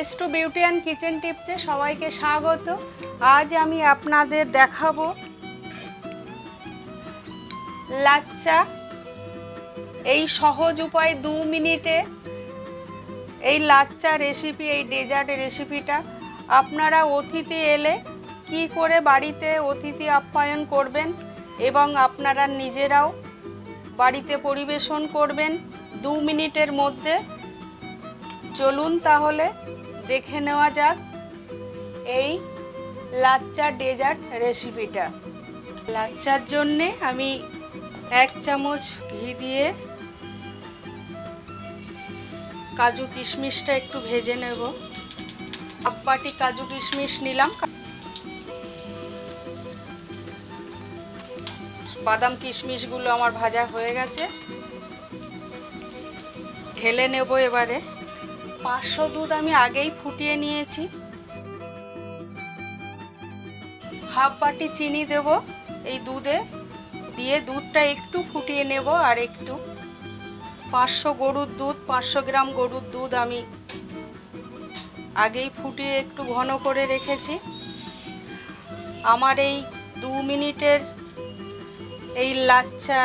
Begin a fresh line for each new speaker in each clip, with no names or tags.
S two beauty and kitchen টিপসে সবাইকে স্বাগত। আজ আমি আপনাদের দেখাবো লাচ্চা। এই সহজ উপায় দু মিনিটে এই লাচ্চা রেসিপি এই ডেজার্ট রেসিপিটা আপনারা অতিথি এলে কি করে বাড়িতে অতিথি আপ্যায়ন করবেন এবং আপনারা নিজেরাও বাড়িতে পরিবেশন করবেন দু মিনিটের মধ্যে। চলুন তাহলে, দেখে নেওয়া যাক এই লাচ্চা ডেজার্ট রেসিপিটা। লাচ্চার জন্যে আমি এক চামচ ঘি দিয়ে কাজু কিশমিশটা একটু ভেজে নেব। হাফ বাটি কাজু কিশমিশ নিলাম। বাদাম কিশমিশগুলো আমার ভাজা হয়ে গেছে। ঢেলে নেব এবারে। পাঁচশো দুধ আমি আগেই ফুটিয়ে নিয়েছি। হাফ বাটি চিনি দেব এই দুধে। দিয়ে দুধটা একটু ফুটিয়ে নেব আর একটু। পাঁচশো গরুর দুধ, পাঁচশো গ্রাম গরুর দুধ আমি আগেই ফুটিয়ে একটু ঘন করে রেখেছি। আমার এই দু মিনিটের এই লাচ্চা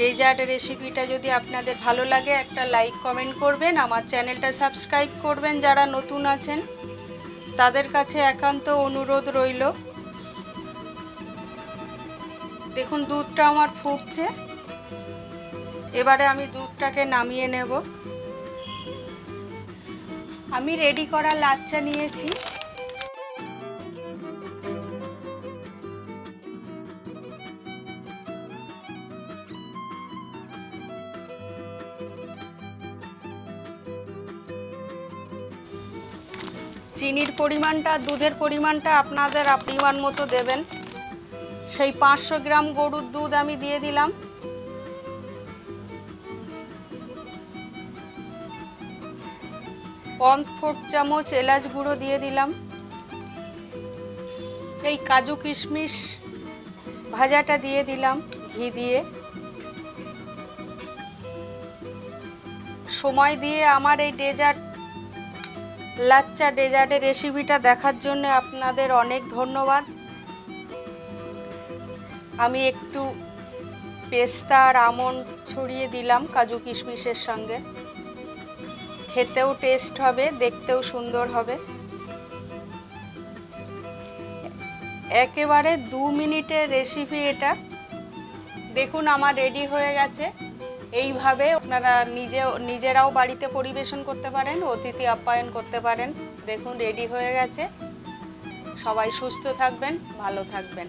ডেজার্ট রেসিপিটা যদি আপনাদের ভালো লাগে, একটা লাইক কমেন্ট করবেন। আমার চ্যানেলটা সাবস্ক্রাইব করবেন যারা নতুন আছেন। তাদের কাছে একান্ত অনুরোধ রইল। দেখুন, দুধটা আমার ফুটছে। এবারে আমি দুধটাকে নামিয়ে নেব। আমি রেডি করা লাচ্চা নিয়েছি। চিনির পরিমাণটা, দুধের পরিমাণটা আপনাদের পরিমাণ মতো দেবেন। সেই পাঁচশো গ্রাম গরুর দুধ আমি দিয়ে দিলাম। ওয়ান ফোর চামচ এলাচ গুঁড়ো দিয়ে দিলাম। এই কাজু কিশমিশ ভাজাটা দিয়ে দিলাম ঘি দিয়ে। সময় দিয়ে আমার এই ডেজার্ট লাচ্চা ডেজার্টের রেসিপিটা দেখার জন্য আপনাদের অনেক ধন্যবাদ। আমি একটু পেস্তা আর আমন্ড ছড়িয়ে দিলাম কাজু কিশমিশের সঙ্গে। খেতেও টেস্ট হবে, দেখতেও সুন্দর হবে। একেবারে দু মিনিটের রেসিপি এটা। দেখুন, আমার রেডি হয়ে গেছে। এইভাবে আপনারা নিজে নিজেরাও বাড়িতে পরিবেশন করতে পারেন, অতিথি আপ্যায়ন করতে পারেন। দেখুন, রেডি হয়ে গেছে। সবাই সুস্থ থাকবেন, ভালো থাকবেন।